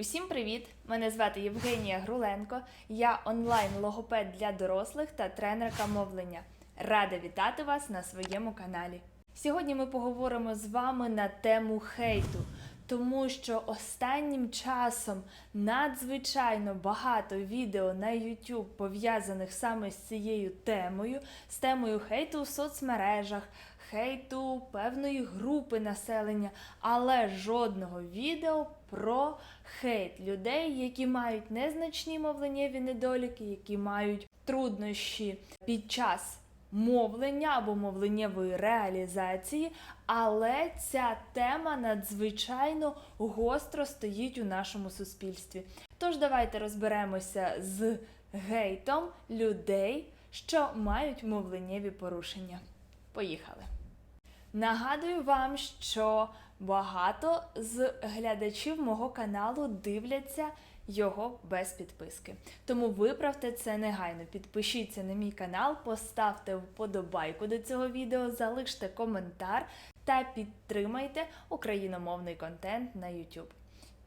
Усім привіт! Мене звати Євгенія Груленко. Я онлайн-логопед для дорослих та тренерка мовлення. Рада вітати вас на своєму каналі. Сьогодні ми поговоримо з вами на тему хейту, тому що останнім часом надзвичайно багато відео на YouTube пов'язаних саме з цією темою, з темою хейту у соцмережах, хейту певної групи населення, але жодного відео про хейт людей, які мають незначні мовленнєві недоліки, які мають труднощі під час мовлення або мовленнєвої реалізації, але ця тема надзвичайно гостро стоїть у нашому суспільстві. Тож давайте розберемося з гейтом людей, що мають мовленнєві порушення. Поїхали! Нагадую вам, що багато з глядачів мого каналу дивляться його без підписки. Тому виправте це негайно. Підпишіться на мій канал, поставте вподобайку до цього відео, залиште коментар та підтримайте україномовний контент на YouTube.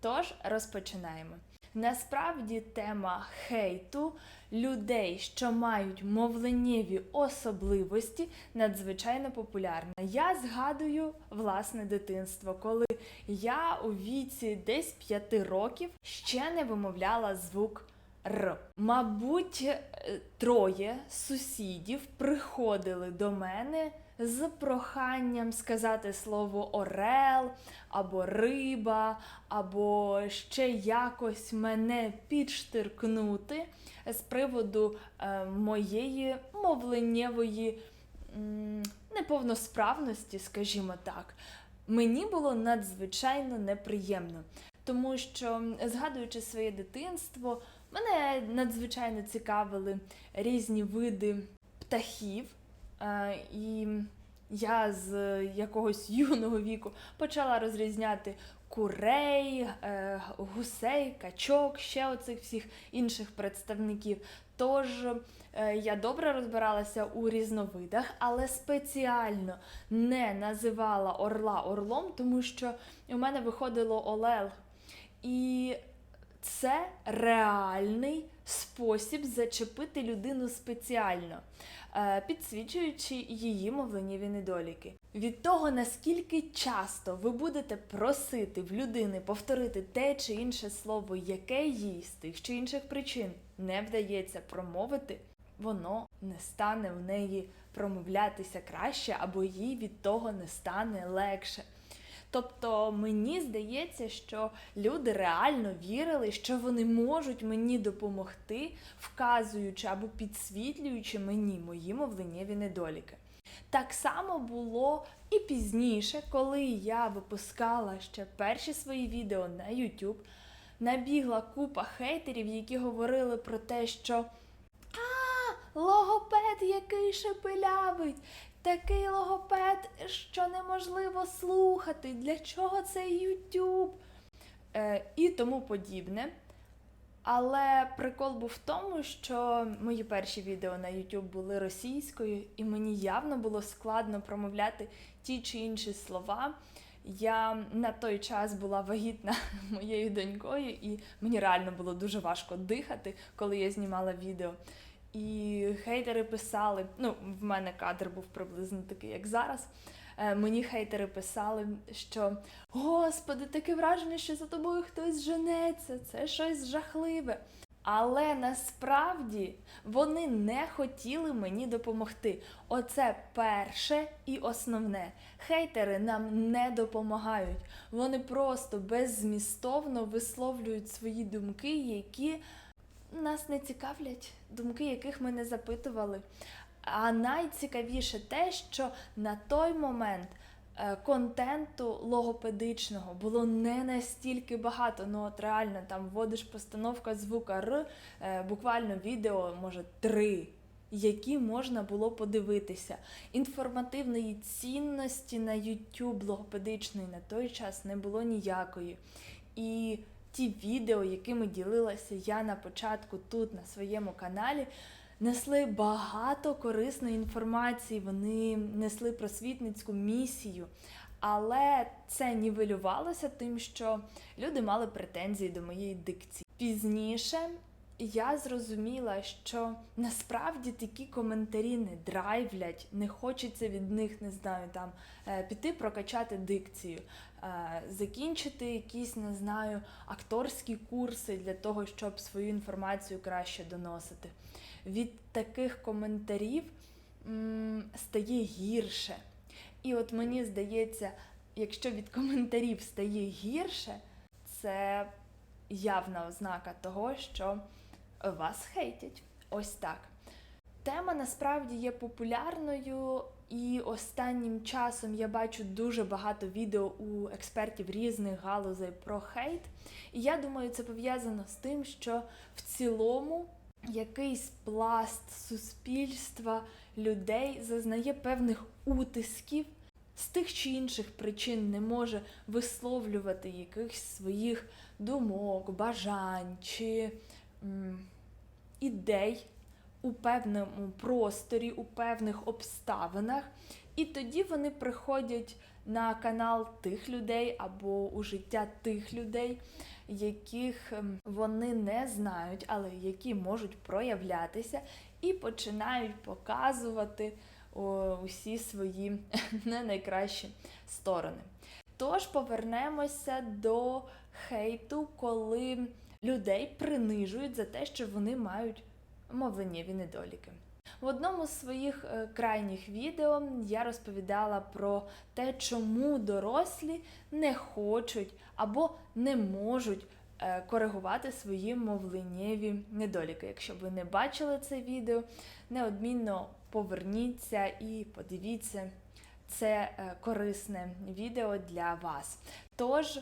Тож розпочинаємо. Насправді тема хейту людей, що мають мовленнєві особливості, надзвичайно популярна. Я згадую власне дитинство, коли я у віці десь 5 років ще не вимовляла звук Р. Мабуть, е, троє сусідів приходили до мене з проханням сказати слово орел, або риба, або ще якось мене підштиркнути з приводу е, моєї мовленнєвої неповносправності, скажімо так. Мені було надзвичайно неприємно, тому що, згадуючи своє дитинство, мене надзвичайно цікавили різні види птахів. Е, І я з якогось юного віку почала розрізняти курей, е, гусей, качок, ще оцих всіх інших представників. Тож е, я добре розбиралася у різновидах, але спеціально не називала орла орлом, тому що у мене виходило олел. І це реальний спосіб зачепити людину спеціально, е, підсвічуючи її мовленнєві недоліки. Від того, наскільки часто ви будете просити в людини повторити те чи інше слово, яке їй з тих чи інших причин не вдається промовити, воно не стане в неї промовлятися краще, або їй від того не стане легше. Тобто мені здається, що люди реально вірили, що вони можуть мені допомогти, вказуючи або підсвітлюючи мені мої мовленнєві недоліки. Так само було і пізніше, коли я випускала ще перші свої відео на YouTube, набігла купа хейтерів, які говорили про те, що а, логопед який шепелявить, такий логопед, що неможливо слухати, для чого цей YouTube? Е, і тому подібне. Але прикол був в тому, що мої перші відео на YouTube були російською, і мені явно було складно промовляти ті чи інші слова. Я на той час була вагітна моєю донькою, і мені реально було дуже важко дихати, коли я знімала відео. І хейтери писали, ну, в мене кадр був приблизно такий, як зараз. Е, Мені хейтери писали, що Господи, таке враження, що за тобою хтось женеться, це щось жахливе. Але насправді вони не хотіли мені допомогти. Оце перше і основне. Хейтери нам не допомагають. Вони просто беззмістовно висловлюють свої думки, які нас не цікавлять, думки, яких ми не запитували. А найцікавіше те, що на той момент е, контенту логопедичного було не настільки багато. Ну от реально там вводиш постановка звука Р, е, буквально відео, може, три. Які можна було подивитися. Інформативної цінності на YouTube логопедичної на той час не було ніякої. І ті відео, якими ділилася я на початку тут, на своєму каналі, несли багато корисної інформації, вони несли просвітницьку місію. Але це нівелювалося тим, що люди мали претензії до моєї дикції. Пізніше я зрозуміла, що насправді такі коментарі не драйвлять, не хочеться від них, не знаю, там е, піти прокачати дикцію, е, закінчити якісь, не знаю, акторські курси для того, щоб свою інформацію краще доносити. Від таких коментарів м, стає гірше. І от мені здається, якщо від коментарів стає гірше, це явна ознака того, що вас хейтять. Ось так. Тема насправді є популярною, і останнім часом я бачу дуже багато відео у експертів різних галузей про хейт. І я думаю, це пов'язано з тим, що в цілому якийсь пласт суспільства людей зазнає певних утисків з тих чи інших причин не може висловлювати якихось своїх думок, бажань чи м, ідей у певному просторі, у певних обставинах. І тоді вони приходять на канал тих людей або у життя тих людей, яких ем, вони не знають, але які можуть проявлятися, і починають показувати усі свої не найкращі сторони. Тож повернемося до хейту, коли людей принижують за те, що вони мають мовленнєві недоліки. В одному з своїх е, крайніх відео я розповідала про те, чому дорослі не хочуть або не можуть е, коригувати свої мовленнєві недоліки. Якщо ви не бачили це відео, неодмінно поверніться і подивіться. Це е, корисне відео для вас. Тож,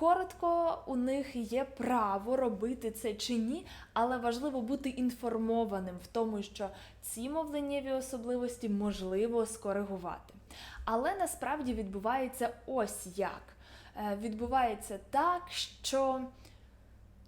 коротко, у них є право робити це чи ні, але важливо бути інформованим в тому, що ці мовленнєві особливості можливо скоригувати. Але насправді відбувається ось як. Е, Відбувається так, що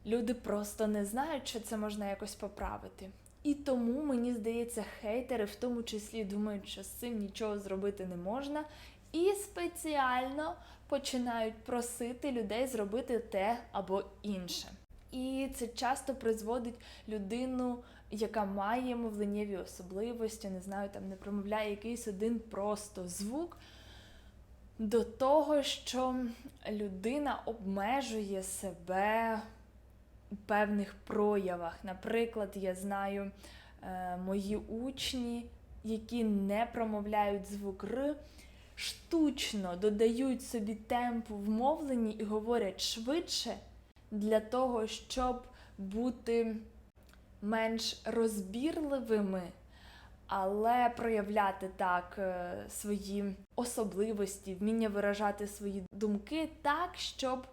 люди просто не знають, що це можна якось поправити. І тому, мені здається, хейтери в тому числі думають, що з цим нічого зробити не можна, і спеціально починають просити людей зробити те або інше. І це часто призводить людину, яка має мовленнєві особливості, не знаю, там не промовляє якийсь один просто звук, до того, що людина обмежує себе у певних проявах. Наприклад, я знаю е, мої учні, які не промовляють звук Р, штучно додають собі темпу в мовленні і говорять швидше для того, щоб бути менш розбірливими, але проявляти так е, свої особливості, вміння виражати свої думки так, щоб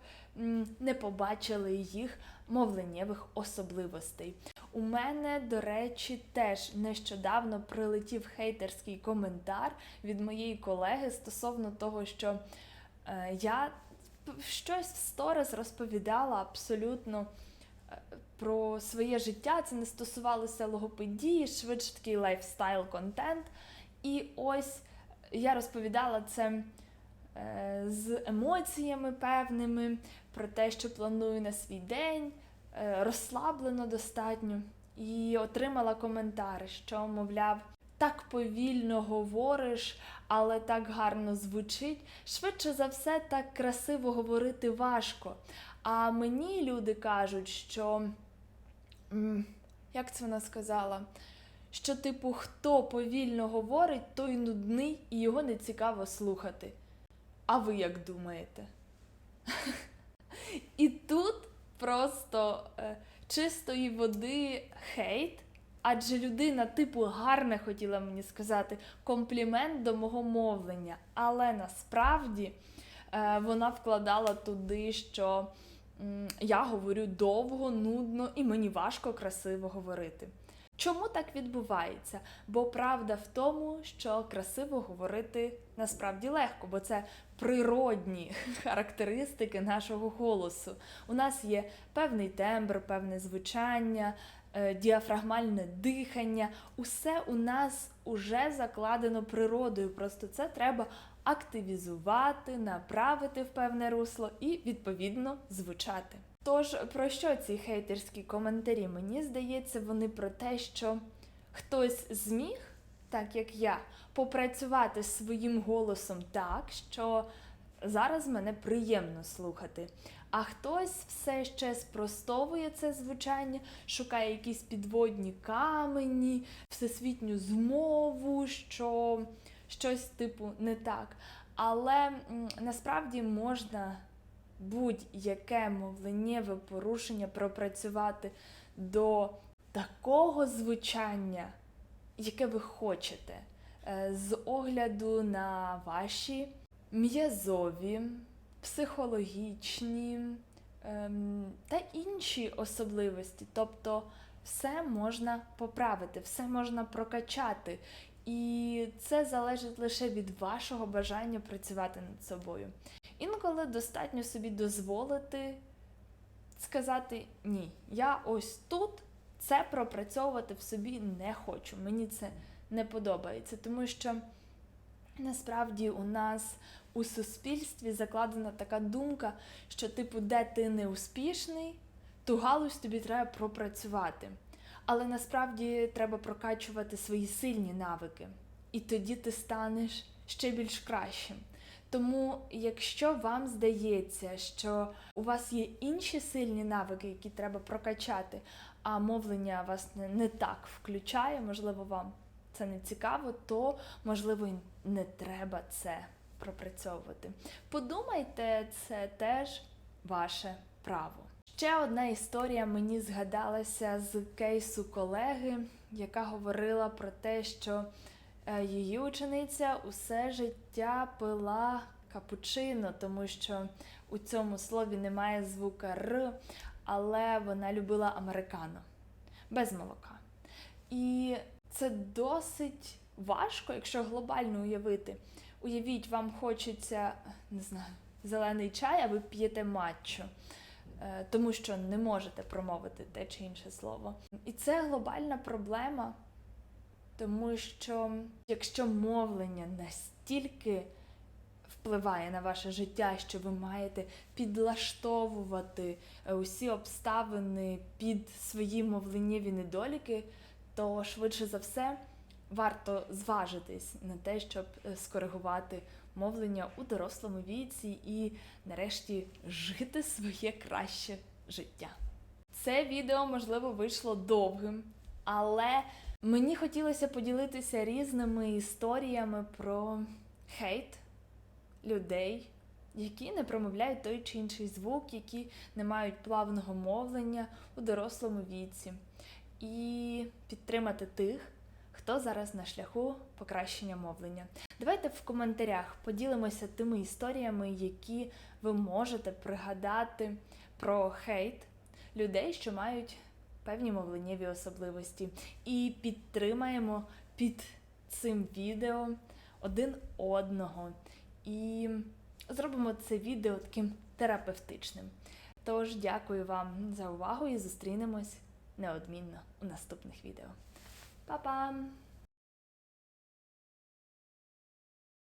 не побачили їх мовленнєвих особливостей. У мене, до речі, теж нещодавно прилетів хейтерський коментар від моєї колеги стосовно того, що е, я щось в сторіс розповідала абсолютно е, про своє життя. Це не стосувалося логопедії, швидше такий лайфстайл контент. І ось я розповідала це е, з емоціями певними, про те, що планую на свій день, розслаблено достатньо. І отримала коментар, що, мовляв, так повільно говориш, але так гарно звучить. Швидше за все, так красиво говорити важко. А мені люди кажуть, що. Як це вона сказала? Що, типу, хто повільно говорить, той нудний і його не цікаво слухати. А ви як думаєте? І тут просто е, чистої води хейт, адже людина, типу, гарне хотіла мені сказати комплімент до мого мовлення. Але насправді е, вона вкладала туди, що м, я говорю довго, нудно і мені важко красиво говорити. Чому так відбувається? Бо правда в тому, що красиво говорити насправді легко, бо це природні характеристики нашого голосу. У нас є певний тембр, певне звучання, е, діафрагмальне дихання. Усе у нас уже закладено природою. Просто це треба активізувати, направити в певне русло і відповідно звучати. Тож про що ці хейтерські коментарі? Мені здається, вони про те, що хтось зміг, так як я, попрацювати своїм голосом так, що зараз мене приємно слухати. А хтось все ще спростовує це звучання, шукає якісь підводні камені, всесвітню змову, що щось типу не так. Але насправді можна будь-яке мовленнєве порушення пропрацювати до такого звучання, яке ви хочете, е, з огляду на ваші м'язові, психологічні ем, та інші особливості. Тобто все можна поправити, все можна прокачати. І це залежить лише від вашого бажання працювати над собою. Інколи достатньо собі дозволити сказати ні, я ось тут це пропрацьовувати в собі не хочу. Мені це не подобається, тому що насправді у нас у суспільстві закладена така думка, що, типу, де ти не успішний, ту галузь тобі треба пропрацювати. Але насправді треба прокачувати свої сильні навики, і тоді ти станеш ще більш кращим. Тому, якщо вам здається, що у вас є інші сильні навики, які треба прокачати, а мовлення вас не, не так включає, можливо, вам це не цікаво, то можливо і не треба це пропрацьовувати. Подумайте, це теж ваше право. Ще одна історія мені згадалася з кейсу колеги, яка говорила про те, що її учениця усе життя пила капучино, тому що у цьому слові немає звука Р, але вона любила американо без молока. І це досить важко, якщо глобально уявити. Уявіть, вам хочеться, не знаю, зелений чай, а ви п'єте матчу, е, тому що не можете промовити те чи інше слово. І це глобальна проблема, тому що якщо мовлення настільки впливає на ваше життя, що ви маєте підлаштовувати е, усі обставини під свої мовленнєві недоліки, то швидше за все варто зважитись на те, щоб е, скоригувати мовлення у дорослому віці і нарешті жити своє краще життя. Це відео, можливо, вийшло довгим, але мені хотілося поділитися різними історіями про хейт людей, які не промовляють той чи інший звук, які не мають плавного мовлення у дорослому віці, і підтримати тих, хто зараз на шляху покращення мовлення. Давайте в коментарях поділимося тими історіями, які ви можете пригадати про хейт людей, що мають певні мовленнєві особливості, і підтримаємо під цим відео один одного. І зробимо це відео таким терапевтичним. Тож дякую вам за увагу і зустрінемось неодмінно у наступних відео. Па-пам!